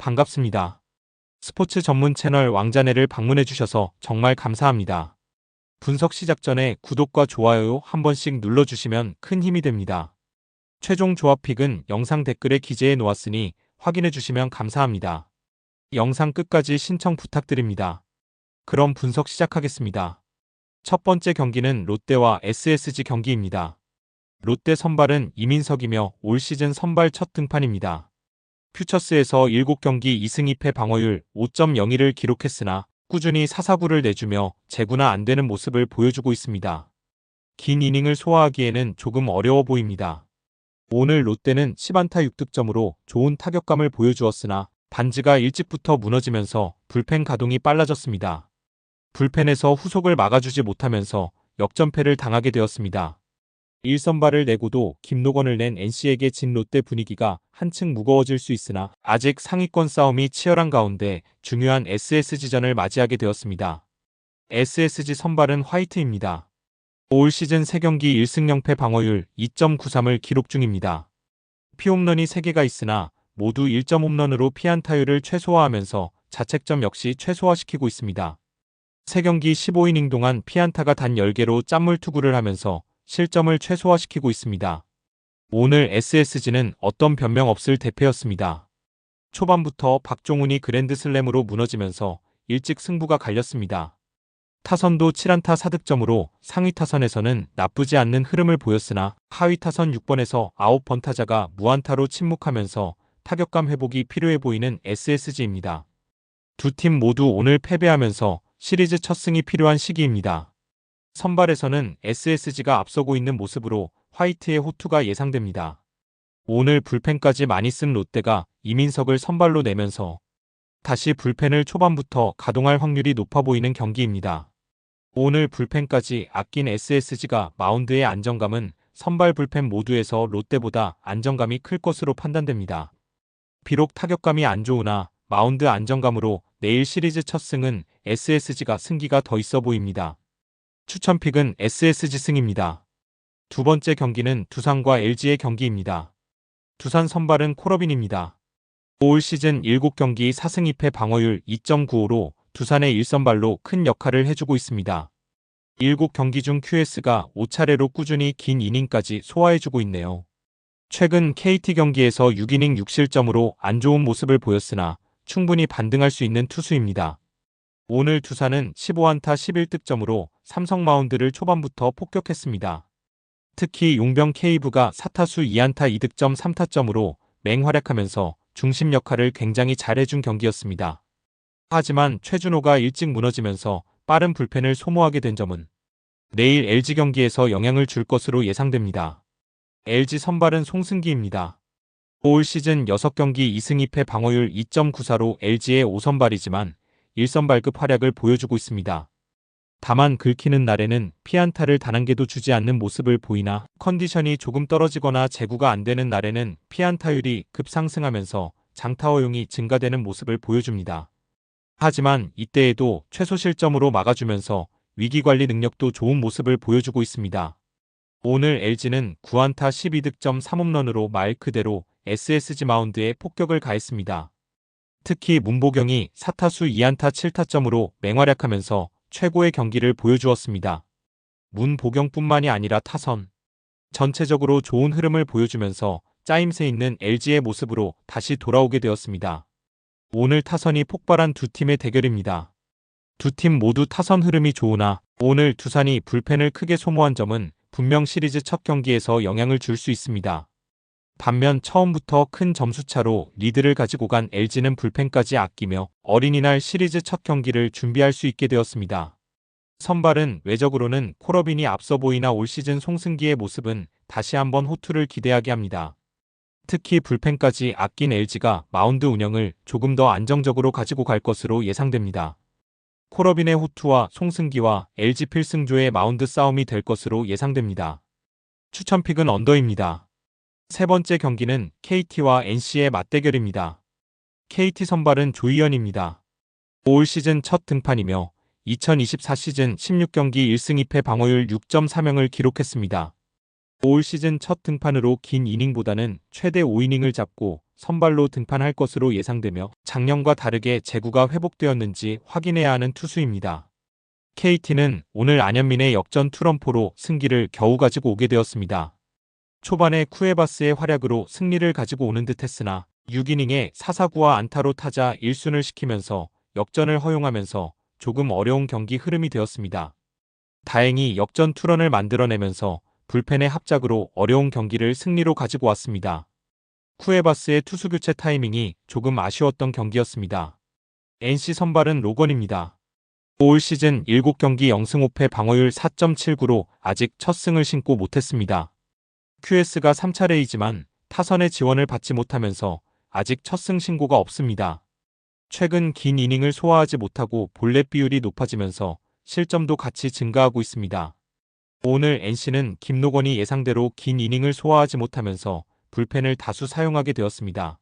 반갑습니다. 스포츠 전문 채널 왕자네를 방문해 주셔서 정말 감사합니다. 분석 시작 전에 구독과 좋아요 한 번씩 눌러주시면 큰 힘이 됩니다. 최종 조합픽은 영상 댓글에 기재해 놓았으니 확인해 주시면 감사합니다. 영상 끝까지 신청 부탁드립니다. 그럼 분석 시작하겠습니다. 첫 번째 경기는 롯데와 SSG 경기입니다. 롯데 선발은 이민석이며 올 시즌 선발 첫 등판입니다. 퓨처스에서 7경기 2승 2패 방어율 5.02를 기록했으나 꾸준히 사사구를 내주며 제구나 안 되는 모습을 보여주고 있습니다. 긴 이닝을 소화하기에는 조금 어려워 보입니다. 오늘 롯데는 10안타 6득점으로 좋은 타격감을 보여주었으나 반지가 일찍부터 무너지면서 불펜 가동이 빨라졌습니다. 불펜에서 후속을 막아주지 못하면서 역전패를 당하게 되었습니다. 1선발을 내고도 김노건을 낸 NC에게 진 롯데 분위기가 한층 무거워질 수 있으나 아직 상위권 싸움이 치열한 가운데 중요한 SSG전을 맞이하게 되었습니다. SSG 선발은 화이트입니다. 올 시즌 3경기 1승 0패 방어율 2.93을 기록 중입니다. 피홈런이 3개가 있으나 모두 1점 홈런으로 피안타율을 최소화하면서 자책점 역시 최소화시키고 있습니다. 3경기 15이닝 동안 피안타가 단 10개로 짠물 투구를 하면서 실점을 최소화시키고 있습니다. 오늘 SSG는 어떤 변명 없을 대패였습니다. 초반부터 박종훈이 그랜드슬램으로 무너지면서 일찍 승부가 갈렸습니다. 타선도 7안타 4득점으로 상위 타선에서는 나쁘지 않는 흐름을 보였으나 하위 타선 6번에서 9번 타자가 무안타로 침묵하면서 타격감 회복이 필요해 보이는 SSG입니다. 두 팀 모두 오늘 패배하면서 시리즈 첫 승이 필요한 시기입니다. 선발에서는 SSG가 앞서고 있는 모습으로 화이트의 호투가 예상됩니다. 오늘 불펜까지 많이 쓴 롯데가 이민석을 선발로 내면서 다시 불펜을 초반부터 가동할 확률이 높아 보이는 경기입니다. 오늘 불펜까지 아낀 SSG가 마운드의 안정감은 선발 불펜 모두에서 롯데보다 안정감이 클 것으로 판단됩니다. 비록 타격감이 안 좋으나 마운드 안정감으로 내일 시리즈 첫 승은 SSG가 승기가 더 있어 보입니다. 추천픽은 SSG 승입니다. 두 번째 경기는 두산과 LG의 경기입니다. 두산 선발은 코러빈입니다. 올 시즌 7경기 4승 2패 방어율 2.95로 두산의 1선발로 큰 역할을 해주고 있습니다. 7경기 중 QS가 5차례로 꾸준히 긴 이닝까지 소화해주고 있네요. 최근 KT 경기에서 6이닝 6실점으로 안 좋은 모습을 보였으나 충분히 반등할 수 있는 투수입니다. 오늘 두산은 15안타 11득점으로 삼성 마운드를 초반부터 폭격했습니다. 특히 용병 케이브가 4타수 2안타 2득점 3타점으로 맹활약하면서 중심 역할을 굉장히 잘해준 경기였습니다. 하지만 최준호가 일찍 무너지면서 빠른 불펜을 소모하게 된 점은 내일 LG 경기에서 영향을 줄 것으로 예상됩니다. LG 선발은 송승기입니다. 올 시즌 6경기 2승 2패 방어율 2.94로 LG의 5선발이지만 1선발급 활약을 보여주고 있습니다. 다만 긁히는 날에는 피안타를 단 한 개도 주지 않는 모습을 보이나 컨디션이 조금 떨어지거나 제구가 안 되는 날에는 피안타율이 급상승하면서 장타 허용이 증가되는 모습을 보여줍니다. 하지만 이때에도 최소 실점으로 막아주면서 위기관리 능력도 좋은 모습을 보여주고 있습니다. 오늘 LG는 9안타 12득점 3홈런으로 말 그대로 SSG 마운드에 폭격을 가했습니다. 특히 문보경이 4타수 2안타 7타점으로 맹활약하면서 최고의 경기를 보여주었습니다. 문보경뿐만이 아니라 타선, 전체적으로 좋은 흐름을 보여주면서 짜임새 있는 LG의 모습으로 다시 돌아오게 되었습니다. 오늘 타선이 폭발한 두 팀의 대결입니다. 두 팀 모두 타선 흐름이 좋으나 오늘 두산이 불펜을 크게 소모한 점은 분명 시리즈 첫 경기에서 영향을 줄 수 있습니다. 반면 처음부터 큰 점수차로 리드를 가지고 간 LG는 불펜까지 아끼며 어린이날 시리즈 첫 경기를 준비할 수 있게 되었습니다. 선발은 외적으로는 코러빈이 앞서 보이나 올 시즌 송승기의 모습은 다시 한번 호투를 기대하게 합니다. 특히 불펜까지 아낀 LG가 마운드 운영을 조금 더 안정적으로 가지고 갈 것으로 예상됩니다. 코러빈의 호투와 송승기와 LG 필승조의 마운드 싸움이 될 것으로 예상됩니다. 추천픽은 언더입니다. 세 번째 경기는 KT와 NC의 맞대결입니다. KT 선발은 조희연입니다. 올 시즌 첫 등판이며 2024 시즌 16경기 1승 2패 방어율 6.3명을 기록했습니다. 올 시즌 첫 등판으로 긴 이닝보다는 최대 5이닝을 잡고 선발로 등판할 것으로 예상되며 작년과 다르게 제구가 회복되었는지 확인해야 하는 투수입니다. KT는 오늘 안현민의 역전 투런포로 승기를 겨우 가지고 오게 되었습니다. 초반에 쿠에바스의 활약으로 승리를 가지고 오는 듯 했으나 6이닝에 사사구와 안타로 타자 1순을 시키면서 역전을 허용하면서 조금 어려운 경기 흐름이 되었습니다. 다행히 역전 투런을 만들어내면서 불펜의 합작으로 어려운 경기를 승리로 가지고 왔습니다. 쿠에바스의 투수 교체 타이밍이 조금 아쉬웠던 경기였습니다. NC 선발은 로건입니다. 올 시즌 7경기 0승 5패 방어율 4.79로 아직 첫 승을 신고 못했습니다. QS가 3차례이지만 타선의 지원을 받지 못하면서 아직 첫 승 신고가 없습니다. 최근 긴 이닝을 소화하지 못하고 볼넷 비율이 높아지면서 실점도 같이 증가하고 있습니다. 오늘 NC는 김노건이 예상대로 긴 이닝을 소화하지 못하면서 불펜을 다수 사용하게 되었습니다.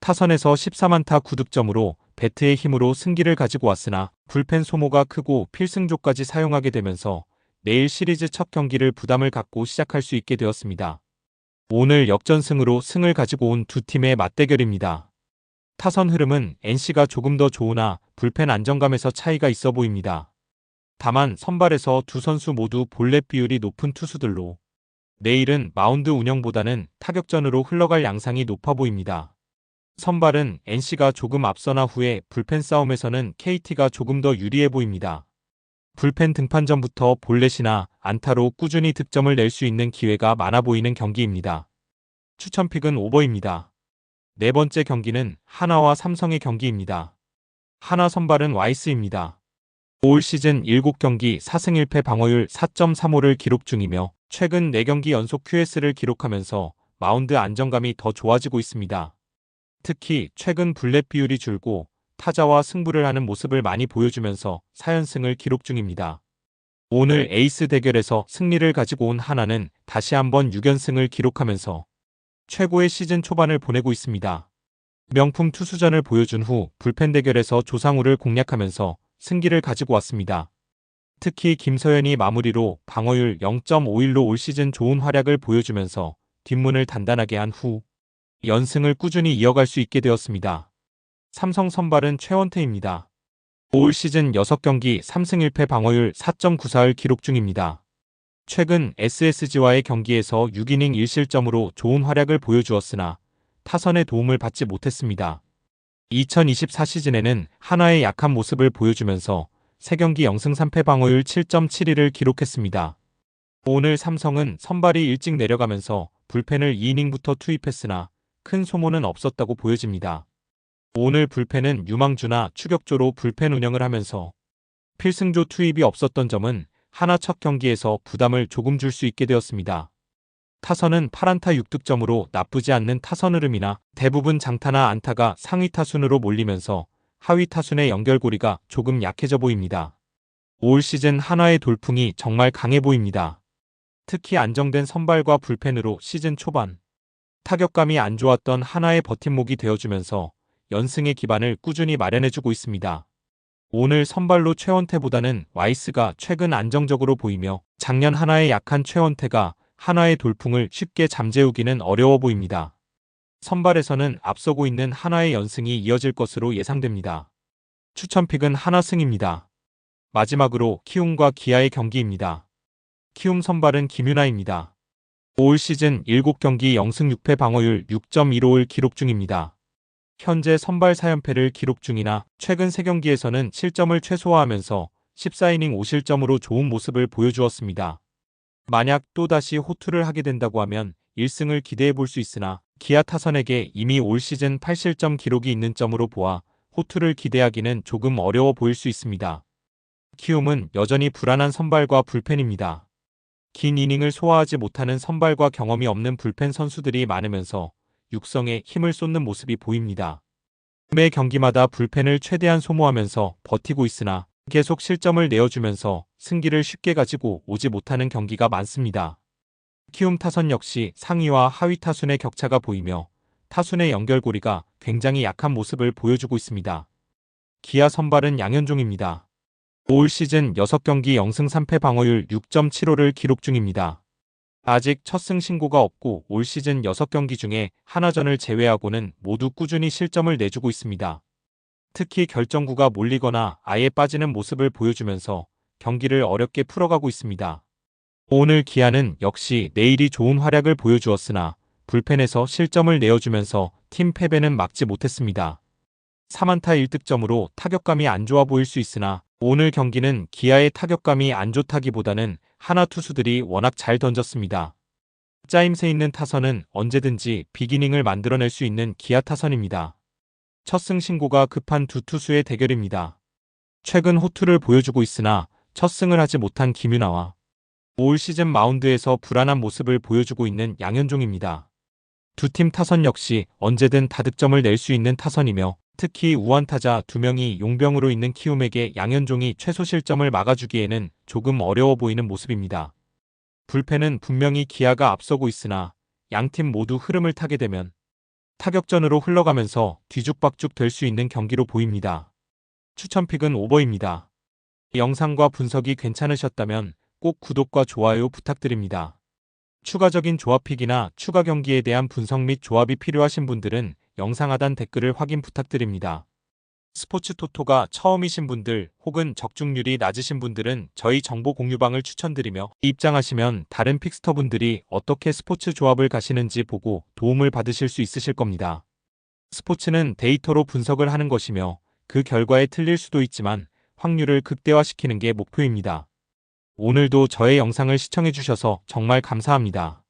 타선에서 14만타 9득점으로 배트의 힘으로 승기를 가지고 왔으나 불펜 소모가 크고 필승조까지 사용하게 되면서 내일 시리즈 첫 경기를 부담을 갖고 시작할 수 있게 되었습니다. 오늘 역전승으로 승을 가지고 온 두 팀의 맞대결입니다. 타선 흐름은 NC가 조금 더 좋으나 불펜 안정감에서 차이가 있어 보입니다. 다만 선발에서 두 선수 모두 볼넷 비율이 높은 투수들로 내일은 마운드 운영보다는 타격전으로 흘러갈 양상이 높아 보입니다. 선발은 NC가 조금 앞서나 후에 불펜 싸움에서는 KT가 조금 더 유리해 보입니다. 불펜 등판 전부터 볼넷이나 안타로 꾸준히 득점을 낼 수 있는 기회가 많아 보이는 경기입니다. 추천픽은 오버입니다. 네 번째 경기는 하나와 삼성의 경기입니다. 하나 선발은 와이스입니다. 올 시즌 7경기 4승 1패 방어율 4.35를 기록 중이며 최근 4경기 연속 QS를 기록하면서 마운드 안정감이 더 좋아지고 있습니다. 특히 최근 블랙 비율이 줄고 타자와 승부를 하는 모습을 많이 보여주면서 4연승을 기록 중입니다. 오늘 에이스 대결에서 승리를 가지고 온 하나는 다시 한번 6연승을 기록하면서 최고의 시즌 초반을 보내고 있습니다. 명품 투수전을 보여준 후 불펜 대결에서 조상우를 공략하면서 승기를 가지고 왔습니다. 특히 김서연이 마무리로 방어율 0.51로 올 시즌 좋은 활약을 보여주면서 뒷문을 단단하게 한 후 연승을 꾸준히 이어갈 수 있게 되었습니다. 삼성 선발은 최원태입니다. 올 시즌 6경기 3승 1패 방어율 4.94를 기록 중입니다. 최근 SSG와의 경기에서 6이닝 1실점으로 좋은 활약을 보여주었으나 타선의 도움을 받지 못했습니다. 2024 시즌에는 하나의 약한 모습을 보여주면서 3경기 0승 3패 방어율 7.71을 기록했습니다. 오늘 삼성은 선발이 일찍 내려가면서 불펜을 2이닝부터 투입했으나 큰 소모는 없었다고 보여집니다. 오늘 불펜은 유망주나 추격조로 불펜 운영을 하면서 필승조 투입이 없었던 점은 하나 첫 경기에서 부담을 조금 줄 수 있게 되었습니다. 타선은 8안타 6득점으로 나쁘지 않는 타선 흐름이나 대부분 장타나 안타가 상위 타순으로 몰리면서 하위 타순의 연결고리가 조금 약해져 보입니다. 올 시즌 한화의 돌풍이 정말 강해 보입니다. 특히 안정된 선발과 불펜으로 시즌 초반 타격감이 안 좋았던 하나의 버팀목이 되어주면서 연승의 기반을 꾸준히 마련해주고 있습니다. 오늘 선발로 최원태보다는 와이스가 최근 안정적으로 보이며 작년 하나의 약한 최원태가 하나의 돌풍을 쉽게 잠재우기는 어려워 보입니다. 선발에서는 앞서고 있는 하나의 연승이 이어질 것으로 예상됩니다. 추천픽은 하나승입니다. 마지막으로 키움과 기아의 경기입니다. 키움 선발은 김윤아입니다. 올 시즌 7경기 0승 6패 방어율 6.15를 기록 중입니다. 현재 선발 4연패를 기록 중이나 최근 3경기에서는 실점을 최소화하면서 14이닝 5실점으로 좋은 모습을 보여주었습니다. 만약 또다시 호투를 하게 된다고 하면 1승을 기대해 볼 수 있으나 기아 타선에게 이미 올 시즌 8실점 기록이 있는 점으로 보아 호투를 기대하기는 조금 어려워 보일 수 있습니다. 키움은 여전히 불안한 선발과 불펜입니다. 긴 이닝을 소화하지 못하는 선발과 경험이 없는 불펜 선수들이 많으면서 육성에 힘을 쏟는 모습이 보입니다. 매 경기마다 불펜을 최대한 소모하면서 버티고 있으나 계속 실점을 내어주면서 승기를 쉽게 가지고 오지 못하는 경기가 많습니다. 키움 타선 역시 상위와 하위 타순의 격차가 보이며 타순의 연결고리가 굉장히 약한 모습을 보여주고 있습니다. 기아 선발은 양현종입니다. 올 시즌 6경기 0승 3패 방어율 6.75를 기록 중입니다. 아직 첫 승 신고가 없고 올 시즌 6경기 중에 하나전을 제외하고는 모두 꾸준히 실점을 내주고 있습니다. 특히 결정구가 몰리거나 아예 빠지는 모습을 보여주면서 경기를 어렵게 풀어가고 있습니다. 오늘 기아는 역시 내일이 좋은 활약을 보여주었으나 불펜에서 실점을 내어주면서 팀 패배는 막지 못했습니다. 3안타 1득점으로 타격감이 안 좋아 보일 수 있으나 오늘 경기는 기아의 타격감이 안 좋다기보다는 하나 투수들이 워낙 잘 던졌습니다. 짜임새 있는 타선은 언제든지 비기닝을 만들어낼 수 있는 기아 타선입니다. 첫 승 신고가 급한 두 투수의 대결입니다. 최근 호투를 보여주고 있으나 첫 승을 하지 못한 김윤아와 올 시즌 마운드에서 불안한 모습을 보여주고 있는 양현종입니다. 두 팀 타선 역시 언제든 다득점을 낼 수 있는 타선이며 특히 우완타자 두 명이 용병으로 있는 키움에게 양현종이 최소 실점을 막아주기에는 조금 어려워 보이는 모습입니다. 불펜은 분명히 기아가 앞서고 있으나 양팀 모두 흐름을 타게 되면 타격전으로 흘러가면서 뒤죽박죽 될 수 있는 경기로 보입니다. 추천픽은 오버입니다. 영상과 분석이 괜찮으셨다면 꼭 구독과 좋아요 부탁드립니다. 추가적인 조합픽이나 추가 경기에 대한 분석 및 조합이 필요하신 분들은 영상 하단 댓글을 확인 부탁드립니다. 스포츠 토토가 처음이신 분들 혹은 적중률이 낮으신 분들은 저희 정보 공유방을 추천드리며 입장하시면 다른 픽스터 분들이 어떻게 스포츠 조합을 가시는지 보고 도움을 받으실 수 있으실 겁니다. 스포츠는 데이터로 분석을 하는 것이며 그 결과에 틀릴 수도 있지만 확률을 극대화시키는 게 목표입니다. 오늘도 저의 영상을 시청해주셔서 정말 감사합니다.